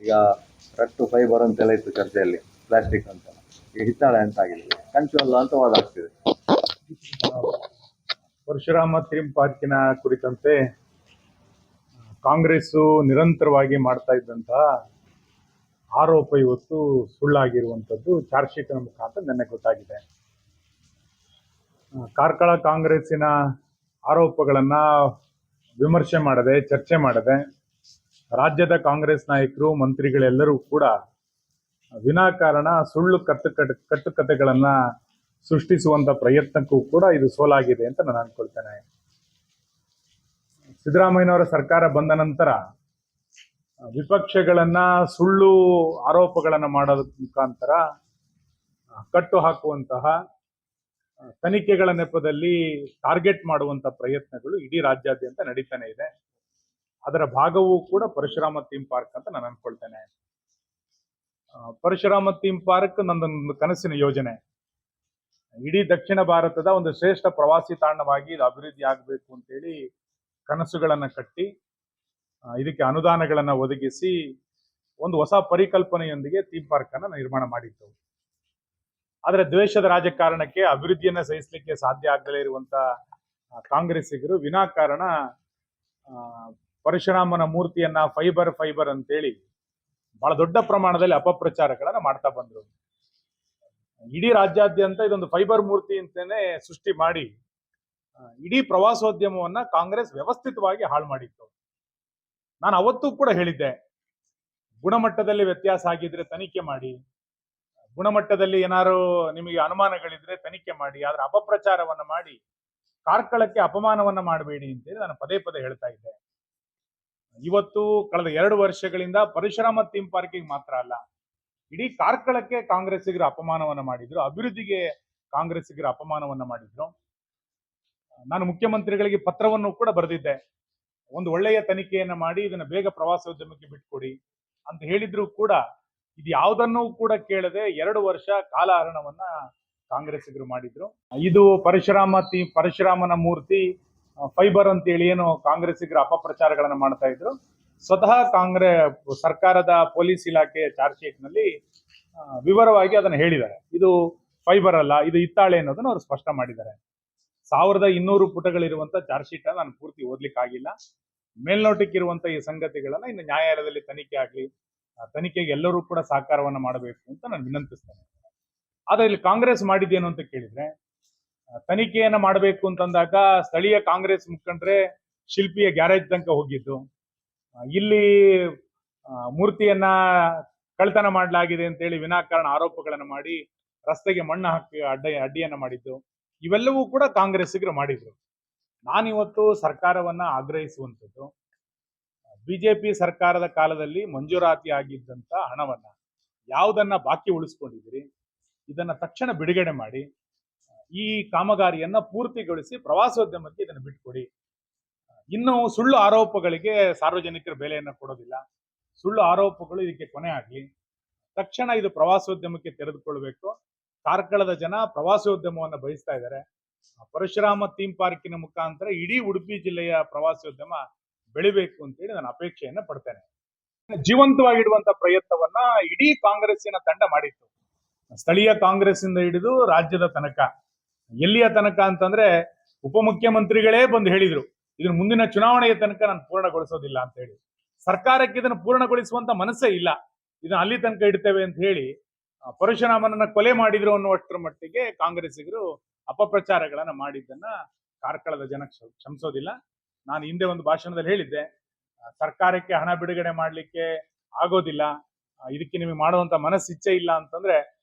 ಈಗ ರಟ್ಟು ಫೈಬರ್ ಅಂತೆಲ್ಲ ಇತ್ತು ಚರ್ಚೆಯಲ್ಲಿ ಪ್ಲಾಸ್ಟಿಕ್ ಅಂತ. ಈಗ ಹಿತ್ತಾಳೆ ಅಂತ ಆಗಿದೆ. ಕಂಚು ಅಲ್ಲ ಅಂತ ವಾದ ಆಗ್ತಿದೆ. ಪರಶುರಾಮ ಥೀಮ್ ಪಾರ್ಕಿನ ಕುರಿತಂತೆ ಕಾಂಗ್ರೆಸ್ಸು ನಿರಂತರವಾಗಿ ಮಾಡ್ತಾ ಇದ್ದಂತಹ ಆರೋಪ ಇವತ್ತು ಸುಳ್ಳಾಗಿರುವಂಥದ್ದು ಚಾರ್ಜ್ ಮುಖಾಂತರ ನಿನ್ನೆ ಗೊತ್ತಾಗಿದೆ. ಕಾರ್ಕಳ ಕಾಂಗ್ರೆಸ್ಸಿನ ಆರೋಪಗಳನ್ನ ವಿಮರ್ಶೆ ಮಾಡದೆ, ಚರ್ಚೆ ಮಾಡದೆ ರಾಜ್ಯದ ಕಾಂಗ್ರೆಸ್ ನಾಯಕರು, ಮಂತ್ರಿಗಳೆಲ್ಲರೂ ಕೂಡ ವಿನಾಕಾರಣ ಸುಳ್ಳು ಕಟ್ಟು ಕಟ್ಟು ಕಟ್ಟುಕತೆಗಳನ್ನ ಸೃಷ್ಟಿಸುವಂತ ಪ್ರಯತ್ನಕ್ಕೂ ಕೂಡ ಇದು ಸೋಲಾಗಿದೆ ಅಂತ ನಾನು ಅನ್ಕೊಳ್ತೇನೆ. ಸಿದ್ದರಾಮಯ್ಯನವರ ಸರ್ಕಾರ ಬಂದ ನಂತರ ವಿಪಕ್ಷಗಳನ್ನ ಸುಳ್ಳು ಆರೋಪಗಳನ್ನು ಮಾಡೋದ ಮುಖಾಂತರ ಕಟ್ಟು ಹಾಕುವಂತಹ ತನಿಖೆಗಳ ನೆಪದಲ್ಲಿ ಟಾರ್ಗೆಟ್ ಮಾಡುವಂತ ಪ್ರಯತ್ನಗಳು ಇಡೀ ರಾಜ್ಯಾದ್ಯಂತ ನಡೀತಾನೆ ಇದೆ. ಅದರ ಭಾಗವೂ ಕೂಡ ಪರಶುರಾಮ ಥೀಮ್ ಪಾರ್ಕ್ ಅಂತ ನಾನು ಅನ್ಕೊಳ್ತೇನೆ. ಪರಶುರಾಮ ಥೀಮ್ ಪಾರ್ಕ್ ನಂದೊಂದು ಕನಸಿನ ಯೋಜನೆ. ಇಡೀ ದಕ್ಷಿಣ ಭಾರತದ ಒಂದು ಶ್ರೇಷ್ಠ ಪ್ರವಾಸಿ ತಾಣವಾಗಿ ಇದು ಅಭಿವೃದ್ಧಿ ಆಗಬೇಕು ಅಂತೇಳಿ ಕನಸುಗಳನ್ನು ಕಟ್ಟಿ ಇದಕ್ಕೆ ಅನುದಾನಗಳನ್ನು ಒದಗಿಸಿ ಒಂದು ಹೊಸ ಪರಿಕಲ್ಪನೆಯೊಂದಿಗೆ ಥೀಮ್ ಪಾರ್ಕ್ ಅನ್ನ ನಿರ್ಮಾಣ ಮಾಡಿದ್ದೆವು. ಆದರೆ ದ್ವೇಷದ ರಾಜಕಾರಣಕ್ಕೆ ಅಭಿವೃದ್ಧಿಯನ್ನು ಸಹಿಸಲಿಕ್ಕೆ ಸಾಧ್ಯ ಆಗದೇ ಇರುವಂತ ಕಾಂಗ್ರೆಸ್ಸಿಗರು ವಿನಾಕಾರಣ ಪರಶುರಾಮನ ಮೂರ್ತಿಯನ್ನ ಫೈಬರ್ ಫೈಬರ್ ಅಂತೇಳಿ ಬಹಳ ದೊಡ್ಡ ಪ್ರಮಾಣದಲ್ಲಿ ಅಪಪ್ರಚಾರಗಳನ್ನ ಮಾಡ್ತಾ ಬಂದ್ರು. ಇಡೀ ರಾಜ್ಯಾದ್ಯಂತ ಇದೊಂದು ಫೈಬರ್ ಮೂರ್ತಿ ಅಂತಾನೆ ಸೃಷ್ಟಿ ಮಾಡಿ ಇಡೀ ಪ್ರವಾಸೋದ್ಯಮವನ್ನ ಕಾಂಗ್ರೆಸ್ ವ್ಯವಸ್ಥಿತವಾಗಿ ಹಾಳು ಮಾಡಿತ್ತು. ನಾನು ಅವತ್ತೂ ಕೂಡ ಹೇಳಿದ್ದೆ, ಗುಣಮಟ್ಟದಲ್ಲಿ ವ್ಯತ್ಯಾಸ ಆಗಿದ್ರೆ ತನಿಖೆ ಮಾಡಿ, ಗುಣಮಟ್ಟದಲ್ಲಿ ಏನಾರು ನಿಮಗೆ ಅನುಮಾನಗಳಿದ್ರೆ ತನಿಖೆ ಮಾಡಿ, ಆದ್ರೆ ಅಪಪ್ರಚಾರವನ್ನ ಮಾಡಿ, ಕಾರ್ಕಳಕ್ಕೆ ಅಪಮಾನವನ್ನ ಮಾಡಬೇಡಿ ಅಂತೇಳಿ ನಾನು ಪದೇ ಪದೇ ಹೇಳ್ತಾ ಇದ್ದೆ. ಇವತ್ತು ಕಳೆದ ಎರಡು ವರ್ಷಗಳಿಂದ ಪರಶುರಾಮ ಥೀಮ್ ಪಾರ್ಕಿಗೆ ಮಾತ್ರ ಅಲ್ಲ, ಇಡೀ ಕಾರ್ಕಳಕ್ಕೆ ಕಾಂಗ್ರೆಸ್ಸಿಗರು ಅಪಮಾನವನ್ನ ಮಾಡಿದ್ರು, ಅಭಿವೃದ್ಧಿಗೆ ಕಾಂಗ್ರೆಸ್ಸಿಗರು ಅಪಮಾನವನ್ನ ಮಾಡಿದ್ರು. ನಾನು ಮುಖ್ಯಮಂತ್ರಿಗಳಿಗೆ ಪತ್ರವನ್ನು ಕೂಡ ಬರೆದಿದ್ದೆ, ಒಂದು ಒಳ್ಳೆಯ ತನಿಖೆಯನ್ನ ಮಾಡಿ, ಇದನ್ನ ಬೇಗ ಪ್ರವಾಸೋದ್ಯಮಕ್ಕೆ ಬಿಟ್ಕೊಡಿ ಅಂತ ಹೇಳಿದ್ರು ಕೂಡ ಇದು ಯಾವುದನ್ನೂ ಕೂಡ ಕೇಳದೆ ಎರಡು ವರ್ಷ ಕಾಲ ಹರಣವನ್ನ ಕಾಂಗ್ರೆಸ್ಸಿಗರು ಮಾಡಿದ್ರು. ಇದು ಪರಶುರಾಮ ಪರಶುರಾಮನ ಮೂರ್ತಿ ಫೈಬರ್ ಅಂತೇಳಿ ಏನು ಕಾಂಗ್ರೆಸ್ಸಿಗರ ಅಪಪ್ರಚಾರಗಳನ್ನು ಮಾಡ್ತಾ ಇದ್ರು. ಸ್ವತಃ ಕಾಂಗ್ರೆಸ್ ಸರ್ಕಾರದ ಪೊಲೀಸ್ ಇಲಾಖೆ ಚಾರ್ಜ್ ಶೀಟ್ನಲ್ಲಿ ವಿವರವಾಗಿ ಅದನ್ನ ಹೇಳಿದ್ದಾರೆ. ಇದು ಫೈಬರ್ ಅಲ್ಲ, ಇದು ಹಿತ್ತಾಳೆ ಅನ್ನೋದನ್ನ ಅವರು ಸ್ಪಷ್ಟ ಮಾಡಿದ್ದಾರೆ. ಸಾವಿರದ ಇನ್ನೂರು ಪುಟಗಳಿರುವಂತ ಚಾರ್ಜ್ ಶೀಟ್ ನಾನು ಪೂರ್ತಿ ಓದ್ಲಿಕ್ಕಾಗಿಲ್ಲ. ಆಗಿಲ್ಲ ಮೇಲ್ನೋಟಕ್ಕೆ ಇರುವಂತ ಈ ಸಂಗತಿಗಳನ್ನ ಇನ್ನು ನ್ಯಾಯಾಲಯದಲ್ಲಿ ತನಿಖೆ ಆಗಲಿ ತನಿಖೆಗೆ ಎಲ್ಲರೂ ಕೂಡ ಸಹಕಾರವನ್ನು ಮಾಡಬೇಕು ಅಂತ ನಾನು ವಿನಂತಿಸ್ತೇನೆ. ಆದರೆ ಇಲ್ಲಿ ಕಾಂಗ್ರೆಸ್ ಮಾಡಿದ್ದೇನು ಅಂತ ಕೇಳಿದ್ರೆ ತನಿಖೆಯನ್ನ ಮಾಡಬೇಕು ಅಂತಂದಾಗ ಸ್ಥಳೀಯ ಕಾಂಗ್ರೆಸ್ ಮುಖಂಡ್ರೆ ಶಿಲ್ಪಿಯ ಗ್ಯಾರೇಜ್ ತನಕ ಹೋಗಿದ್ದು. ಇಲ್ಲಿ ಮೂರ್ತಿಯನ್ನ ಕಳ್ತನ ಮಾಡಲಾಗಿದೆ ಅಂತೇಳಿ ವಿನಾಕಾರಣ ಆರೋಪಗಳನ್ನ ಮಾಡಿ ರಸ್ತೆಗೆ ಮಣ್ಣು ಹಾಕಿ ಅಡ್ಡ, ಅಡ್ಡಿಯನ್ನ ಮಾಡಿದ್ದು. ಇವೆಲ್ಲವೂ ಕೂಡ ಕಾಂಗ್ರೆಸ್ಸಿಗರು ಮಾಡಿದ್ರು. ನಾನಿವತ್ತು ಸರ್ಕಾರವನ್ನ ಆಗ್ರಹಿಸುವಂಥದ್ದು. ಬಿಜೆಪಿ ಸರ್ಕಾರದ ಕಾಲದಲ್ಲಿ ಮಂಜೂರಾತಿ ಆಗಿದ್ದಂತ ಹಣವನ್ನ ಯಾವುದನ್ನ ಬಾಕಿ ಉಳಿಸ್ಕೊಂಡಿದ್ದೀರಿ, ಇದನ್ನ ತಕ್ಷಣ ಬಿಡುಗಡೆ ಮಾಡಿ. ಈ ಕಾಮಗಾರಿಯನ್ನ ಪೂರ್ತಿಗೊಳಿಸಿ ಪ್ರವಾಸೋದ್ಯಮಕ್ಕೆ ಇದನ್ನು ಬಿಟ್ಕೊಡಿ. ಇನ್ನು ಸುಳ್ಳು ಆರೋಪಗಳಿಗೆ ಸಾರ್ವಜನಿಕರ ಬೆಲೆಯನ್ನ ಕೊಡೋದಿಲ್ಲ. ಸುಳ್ಳು ಆರೋಪಗಳು ಇದಕ್ಕೆ ಕೊನೆ ಆಗ್ಲಿ. ತಕ್ಷಣ ಇದು ಪ್ರವಾಸೋದ್ಯಮಕ್ಕೆ ತೆರೆದುಕೊಳ್ಬೇಕು. ಕಾರ್ಕಳದ ಜನ ಪ್ರವಾಸೋದ್ಯಮವನ್ನ ಬಯಸ್ತಾ ಇದ್ದಾರೆ ಪರಶುರಾಮ ಥೀಮ್ ಪಾರ್ಕಿನ ಮುಖಾಂತರ ಇಡೀ ಉಡುಪಿ ಜಿಲ್ಲೆಯ ಪ್ರವಾಸೋದ್ಯಮ ಬೆಳಿಬೇಕು ಅಂತೇಳಿ ನಾನು ಅಪೇಕ್ಷೆಯನ್ನ ಪಡ್ತೇನೆ. ಜೀವಂತವಾಗಿಡುವಂತ ಪ್ರಯತ್ನವನ್ನ ಇಡೀ ಕಾಂಗ್ರೆಸ್ಸಿನ ತಂಡ ಮಾಡಿತ್ತು. ಸ್ಥಳೀಯ ಕಾಂಗ್ರೆಸ್ ಇಂದ ಹಿಡಿದು ರಾಜ್ಯದ ತನಕ. ಎಲ್ಲಿಯ ತನಕ ಅಂತಂದ್ರೆ ಉಪಮುಖ್ಯಮಂತ್ರಿಗಳೇ ಬಂದು ಹೇಳಿದ್ರು, ಇದನ್ನ ಮುಂದಿನ ಚುನಾವಣೆಯ ತನಕ ನಾನು ಪೂರ್ಣಗೊಳಿಸೋದಿಲ್ಲ ಅಂತ ಹೇಳಿ. ಸರ್ಕಾರಕ್ಕೆ ಇದನ್ನು ಪೂರ್ಣಗೊಳಿಸುವಂತ ಮನಸ್ಸೇ ಇಲ್ಲ. ಇದನ್ನ ಅಲ್ಲಿ ತನಕ ಇಡ್ತೇವೆ ಅಂತ ಹೇಳಿ ಪರಶುರಾಮನನ್ನ ಕೊಲೆ ಮಾಡಿದ್ರು ಅನ್ನುವಷ್ಟರ ಮಟ್ಟಿಗೆ ಕಾಂಗ್ರೆಸ್ಸಿಗರು ಅಪಪ್ರಚಾರಗಳನ್ನ ಮಾಡಿದ್ದನ್ನ ಕಾರ್ಕಳದ ಜನ ಕ್ಷ- ಕ್ಷಮಿಸೋದಿಲ್ಲ. ನಾನು ಹಿಂದೆ ಒಂದು ಭಾಷಣದಲ್ಲಿ ಹೇಳಿದ್ದೆ ಸರ್ಕಾರಕ್ಕೆ ಹಣ ಬಿಡುಗಡೆ ಮಾಡ್ಲಿಕ್ಕೆ ಆಗೋದಿಲ್ಲ ಇದಕ್ಕೆ ನಿಮಗೆ ಮಾಡುವಂತ ಮನಸ್ಸಿಚ್ಛೆ ಇಲ್ಲ ಅಂತಂದ್ರೆ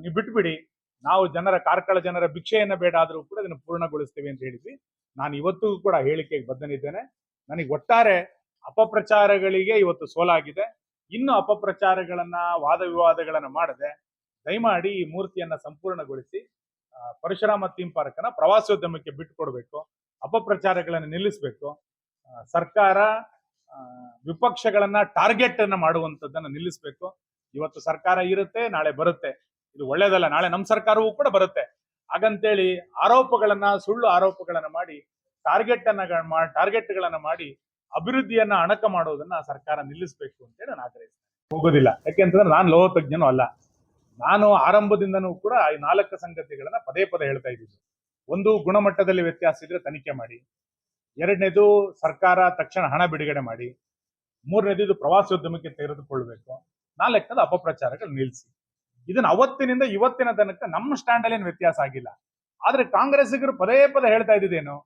ನೀವು ಬಿಟ್ಬಿಡಿ. ನಾವು ಜನರ ಕಾರ್ಕಳ ಜನರ ಭಿಕ್ಷೆಯನ್ನ ಬೇಡ ಆದರೂ ಕೂಡ ಇದನ್ನು ಪೂರ್ಣಗೊಳಿಸ್ತೇವೆ ಅಂತ ಹೇಳಿದ್ವಿ. ನಾನು ಇವತ್ತಿಗೂ ಕೂಡ ಹೇಳಿಕೆಗೆ ಬದ್ಧನಿದ್ದೇನೆ. ನನಗೆ ಒಟ್ಟಾರೆ ಅಪಪ್ರಚಾರಗಳಿಗೆ ಇವತ್ತು ಸೋಲಾಗಿದೆ. ಇನ್ನು ಅಪಪ್ರಚಾರಗಳನ್ನ, ವಾದ ವಿವಾದಗಳನ್ನು ಮಾಡದೆ ದಯಮಾಡಿ ಈ ಮೂರ್ತಿಯನ್ನ ಸಂಪೂರ್ಣಗೊಳಿಸಿ ಪರಶುರಾಮ ಥೀಮ್ ಪಾರ್ಕ್ ಅನ್ನ ಪ್ರವಾಸೋದ್ಯಮಕ್ಕೆ ಬಿಟ್ಟುಕೊಡ್ಬೇಕು, ಅಪಪ್ರಚಾರಗಳನ್ನು ನಿಲ್ಲಿಸಬೇಕು ಸರ್ಕಾರ ವಿಪಕ್ಷಗಳನ್ನ ಟಾರ್ಗೆಟ್ ಅನ್ನ ಮಾಡುವಂತದ್ದನ್ನ ನಿಲ್ಲಿಸಬೇಕು. ಇವತ್ತು ಸರ್ಕಾರ ಇರುತ್ತೆ, ನಾಳೆ ಬರುತ್ತೆ. ಇದು ಒಳ್ಳೇದಲ್ಲ. ನಾಳೆ ನಮ್ಮ ಸರ್ಕಾರವೂ ಕೂಡ ಬರುತ್ತೆ. ಹಾಗಂತೇಳಿ ಆರೋಪಗಳನ್ನ, ಸುಳ್ಳು ಆರೋಪಗಳನ್ನ ಮಾಡಿ ಟಾರ್ಗೆಟ್ ಅನ್ನ ಟಾರ್ಗೆಟ್ಗಳನ್ನ ಮಾಡಿ ಅಭಿವೃದ್ಧಿಯನ್ನ ಅಣಕ ಮಾಡೋದನ್ನ ಸರ್ಕಾರ ನಿಲ್ಲಿಸಬೇಕು ಅಂತೇಳಿ ನಾನು ಆಗ್ರಹಿಸ್ತೇನೆ. ಹೋಗೋದಿಲ್ಲ. ಯಾಕೆಂತಂದ್ರೆ ನಾನು ಲೋಹ ತಜ್ಞನೂ ಅಲ್ಲ. ನಾನು ಆರಂಭದಿಂದನೂ ಕೂಡ ಈ ನಾಲ್ಕು ಸಂಗತಿಗಳನ್ನ ಪದೇ ಪದೇ ಹೇಳ್ತಾ ಇದ್ದೀನಿ. ಒಂದು, ಗುಣಮಟ್ಟದಲ್ಲಿ ವ್ಯತ್ಯಾಸ ಇದ್ರೆ ತನಿಖೆ ಮಾಡಿ. ಎರಡನೇದು, ಸರ್ಕಾರ ತಕ್ಷಣ ಹಣ ಬಿಡುಗಡೆ ಮಾಡಿ. ಮೂರನೇದು ಪ್ರವಾಸೋದ್ಯಮಕ್ಕೆ ತೆಗೆದುಕೊಳ್ಬೇಕು ನಾಲ್ಕನೇದು ಅಪಪ್ರಚಾರಗಳು ನಿಲ್ಲಿಸಿ. ಇದನ್ನ ಅವತ್ತಿನಿಂದ ಇವತ್ತಿನ ತನಕ ನಮ್ಮ ಸ್ಟ್ಯಾಂಡ್ ಅಲ್ಲಿ ಏನು ವ್ಯತ್ಯಾಸ ಆಗಿಲ್ಲ. ಆದ್ರೆ ಕಾಂಗ್ರೆಸ್ಸಿಗರು ಪದೇ ಪದೇ ಹೇಳ್ತಾ ಇದ್ದಿದ್ದೇನು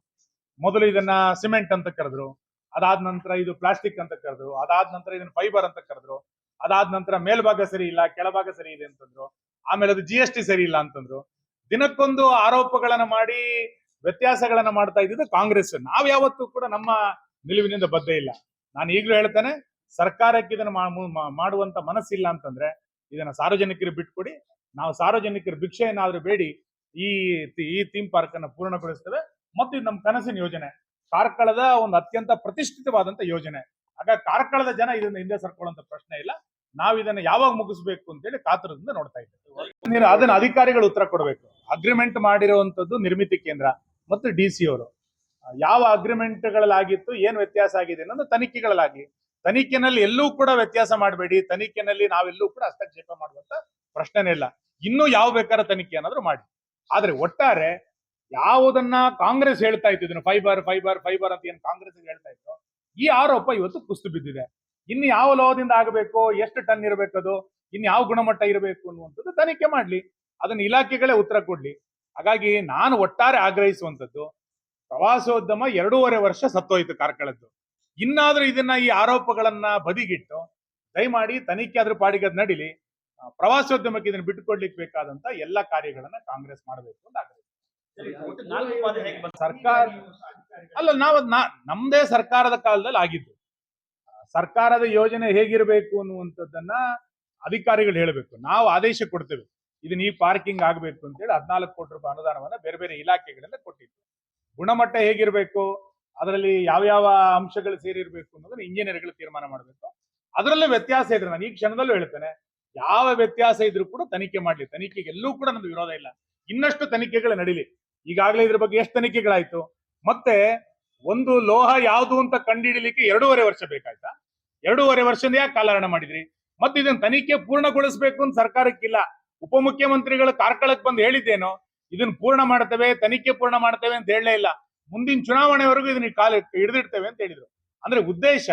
ಮೊದಲು ಇದನ್ನ ಸಿಮೆಂಟ್ ಅಂತ ಕರೆದ್ರು, ಅದಾದ ನಂತರ ಇದು ಪ್ಲಾಸ್ಟಿಕ್ ಅಂತ ಕರೆದ್ರು, ಅದಾದ ನಂತರ ಇದನ್ನ ಫೈಬರ್ ಅಂತ ಕರೆದ್ರು, ಅದಾದ ನಂತರ ಮೇಲ್ಭಾಗ ಸರಿ ಇಲ್ಲ, ಕೆಳಭಾಗ ಸರಿ ಇದೆ ಅಂತಂದ್ರು, ಆಮೇಲೆ ಅದು ಜಿ ಎಸ್ ಟಿ ಸರಿ ಇಲ್ಲ ಅಂತಂದ್ರು. ದಿನಕ್ಕೊಂದು ಆರೋಪಗಳನ್ನ ಮಾಡಿ ವ್ಯತ್ಯಾಸಗಳನ್ನ ಮಾಡ್ತಾ ಇದ್ದಿದ್ದು ಕಾಂಗ್ರೆಸ್. ನಾವ್ ಯಾವತ್ತೂ ಕೂಡ ನಮ್ಮ ನಿಲುವಿನಿಂದ ಬದ್ಧ ಇಲ್ಲ. ನಾನು ಈಗಲೂ ಹೇಳ್ತೇನೆ, ಸರ್ಕಾರಕ್ಕೆ ಇದನ್ನ ಮಾಡುವಂತ ಮನಸ್ಸಿಲ್ಲ ಅಂತಂದ್ರೆ ಇದನ್ನ ಸಾರ್ವಜನಿಕರಿಗೆ ಬಿಟ್ಕೊಡಿ, ನಾವು ಸಾರ್ವಜನಿಕರ ಏನಾದ್ರೂ ಬೇಡಿ, ಈ ಈ ಥೀಮ್ ಪಾರ್ಕ್ ಅನ್ನ ಪೂರ್ಣಗೊಳಿಸ್ತೇವೆ ಮತ್ತು ಇದು ನಮ್ಮ ಕನಸಿನ ಯೋಜನೆ. ಕಾರ್ಕಳದ ಒಂದು ಅತ್ಯಂತ ಪ್ರತಿಷ್ಠಿತವಾದಂತ ಯೋಜನೆ. ಆಗ ಕಾರ್ಕಳದ ಜನ ಇದನ್ನ ಹಿಂದೆ ಸರ್ಕೊಳ್ಳುವಂತ ಪ್ರಶ್ನೆ ಇಲ್ಲ. ನಾವು ಇದನ್ನ ಯಾವಾಗ ಮುಗಿಸ್ಬೇಕು ಅಂತೇಳಿ ಕಾತರದಿಂದ ನೋಡ್ತಾ ಇದ್ದೇವೆ. ನೀನು ಅದನ್ನ ಅಧಿಕಾರಿಗಳು ಉತ್ತರ ಕೊಡಬೇಕು. ಅಗ್ರಿಮೆಂಟ್ ಮಾಡಿರುವಂತದ್ದು ನಿರ್ಮಿತಿ ಕೇಂದ್ರ ಮತ್ತು ಡಿ ಸಿ ಅವರು. ಯಾವ ಅಗ್ರಿಮೆಂಟ್ಗಳಲ್ಲಾಗಿತ್ತು ಏನ್ ವ್ಯತ್ಯಾಸ ಆಗಿದೆ ಅನ್ನೋದು ತನಿಖೆಗಳಲ್ಲಾಗಿ. ತನಿಖೆನಲ್ಲಿ ಎಲ್ಲೂ ಕೂಡ ವ್ಯತ್ಯಾಸ ಮಾಡಬೇಡಿ. ತನಿಖೆನಲ್ಲಿ ನಾವೆಲ್ಲೂ ಕೂಡ ಹಸ್ತಕ್ಷೇಪ ಮಾಡುವಂತ ಪ್ರಶ್ನೆನೇ ಇಲ್ಲ. ಇನ್ನೂ ಯಾವ ಬೇಕಾರ ತನಿಖೆ ಏನಾದ್ರು ಮಾಡಿ. ಆದ್ರೆ ಒಟ್ಟಾರೆ ಯಾವುದನ್ನ ಕಾಂಗ್ರೆಸ್ ಹೇಳ್ತಾ ಇತ್ತು ಫೈಬರ್ ಫೈಬರ್ ಫೈಬರ್ ಅಂತ ಏನ್ ಕಾಂಗ್ರೆಸ್ ಹೇಳ್ತಾ ಇತ್ತು ಈ ಆರೋಪ ಇವತ್ತು ಕುಸ್ತು ಬಿದ್ದಿದೆ. ಇನ್ನು ಯಾವ ಲೋಹದಿಂದ ಆಗಬೇಕು, ಎಷ್ಟು ಟನ್ ಇರಬೇಕದು ಇನ್ನು ಯಾವ ಗುಣಮಟ್ಟ ಇರಬೇಕು ಅನ್ನುವಂಥದ್ದು ತನಿಖೆ ಮಾಡ್ಲಿ. ಅದನ್ನ ಇಲಾಖೆಗಳೇ ಉತ್ತರ ಕೊಡ್ಲಿ. ಹಾಗಾಗಿ ನಾನು ಒಟ್ಟಾರೆ ಆಗ್ರಹಿಸುವಂತದ್ದು ಪ್ರವಾಸೋದ್ಯಮ ಎರಡೂವರೆ ವರ್ಷ ಸತ್ತೋಯ್ತು ಕಾರ್ಕಳದ್ದು. ಇನ್ನಾದ್ರೂ ಇದನ್ನ ಈ ಆರೋಪಗಳನ್ನ ಬದಿಗಿಟ್ಟು ದಯಮಾಡಿ ತನಿಖೆ ಅದ್ರ ಪಾಡಿಗೆ ಅದ್ ನಡಿಲಿ ಪ್ರವಾಸೋದ್ಯಮಕ್ಕೆ ಇದನ್ನ ಬಿಟ್ಟುಕೊಡ್ಲಿಕ್ಕೆ ಬೇಕಾದಂತ ಎಲ್ಲ ಕಾರ್ಯಗಳನ್ನ ಕಾಂಗ್ರೆಸ್ ಮಾಡಬೇಕು ಅಂತ ಆಗ್ತದೆ ಸರ್ಕಾರ ಅಲ್ಲ ನಾವು ನಾ- ನಮ್ದೇ ಸರ್ಕಾರದ ಕಾಲದಲ್ಲಿ ಆಗಿದ್ದು. ಸರ್ಕಾರದ ಯೋಜನೆ ಹೇಗಿರಬೇಕು ಅನ್ನುವಂಥದ್ದನ್ನ ಅಧಿಕಾರಿಗಳು ಹೇಳಬೇಕು. ನಾವು ಆದೇಶ ಕೊಡ್ತೇವೆ. ಇದನ್ನ ಈ ಪಾರ್ಕಿಂಗ್ ಆಗಬೇಕು ಅಂತೇಳಿ ಹದಿನಾಲ್ಕು ಕೋಟಿ ರೂಪಾಯಿ ಅನುದಾನವನ್ನ ಬೇರೆ ಬೇರೆ ಇಲಾಖೆಗಳಿಂದ ಕೊಟ್ಟಿದ್ದು ಗುಣಮಟ್ಟ ಹೇಗಿರಬೇಕು? ಅದರಲ್ಲಿ ಯಾವ ಯಾವ ಅಂಶಗಳು ಸೇರಿರ್ಬೇಕು ಅನ್ನೋದನ್ನ ಇಂಜಿನಿಯರ್ಗಳು ತೀರ್ಮಾನ ಮಾಡಬೇಕು. ಅದರಲ್ಲೇ ವ್ಯತ್ಯಾಸ ಇದ್ರೆ ನಾನು ಈ ಕ್ಷಣದಲ್ಲೂ ಹೇಳ್ತೇನೆ, ಯಾವ ವ್ಯತ್ಯಾಸ ಇದ್ರೂ ಕೂಡ ತನಿಖೆ ಮಾಡ್ಲಿ. ತನಿಖೆಗೆ ಎಲ್ಲೂ ಕೂಡ ನಮ್ದು ವಿರೋಧ ಇಲ್ಲ. ಇನ್ನಷ್ಟು ತನಿಖೆಗಳು ನಡೀಲಿ. ಈಗಾಗಲೇ ಇದ್ರ ಬಗ್ಗೆ ಎಷ್ಟು ತನಿಖೆಗಳಾಯ್ತು? ಮತ್ತೆ ಒಂದು ಲೋಹ ಯಾವುದು ಅಂತ ಕಂಡುಹಿಡಿಲಿಕ್ಕೆ ಎರಡೂವರೆ ವರ್ಷ ಬೇಕಾಯ್ತಾ? ಎರಡೂವರೆ ವರ್ಷದ ಯಾಕೆ ಕಾಲಹರಣ ಮಾಡಿದ್ರಿ? ಮತ್ತೆ ಇದನ್ನ ತನಿಖೆ ಪೂರ್ಣಗೊಳಿಸಬೇಕು ಅಂತ ಸರ್ಕಾರಕ್ಕಿಲ್ಲ. ಉಪಮುಖ್ಯಮಂತ್ರಿಗಳು ಕಾರ್ಕಳಕ್ಕೆ ಬಂದು ಹೇಳಿದ್ದೇನು ಇದನ್ನ ಪೂರ್ಣ ಮಾಡ್ತೇವೆ, ತನಿಖೆ ಪೂರ್ಣ ಮಾಡ್ತೇವೆ ಅಂತ ಹೇಳಲೇ ಇಲ್ಲ. ಮುಂದಿನ ಚುನಾವಣೆವರೆಗೂ ಇದನ್ನ ಕಾಲ ಹಿಡಿದಿಡ್ತೇವೆ ಅಂತ ಹೇಳಿದ್ರು. ಅಂದ್ರೆ ಉದ್ದೇಶ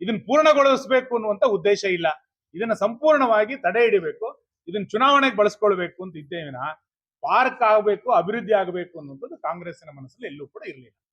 ಇದನ್ನ ಪೂರ್ಣಗೊಳಿಸಬೇಕು ಅನ್ನುವಂತ ಉದ್ದೇಶ ಇಲ್ಲ. ಇದನ್ನ ಸಂಪೂರ್ಣವಾಗಿ ತಡೆ ಹಿಡಿಬೇಕು. ಇದನ್ನ ಚುನಾವಣೆಗೆ ಬಳಸ್ಕೊಳ್ಬೇಕು ಅಂತ ಇದ್ದೇವಿನ ಪಾರ್ಕ್ ಆಗಬೇಕು, ಅಭಿವೃದ್ಧಿ ಆಗಬೇಕು ಅನ್ನುವಂಥದ್ದು ಕಾಂಗ್ರೆಸ್ಸಿನ ಮನಸ್ಸಲ್ಲಿ ಎಲ್ಲೂ ಕೂಡ ಇರಲಿಲ್ಲ.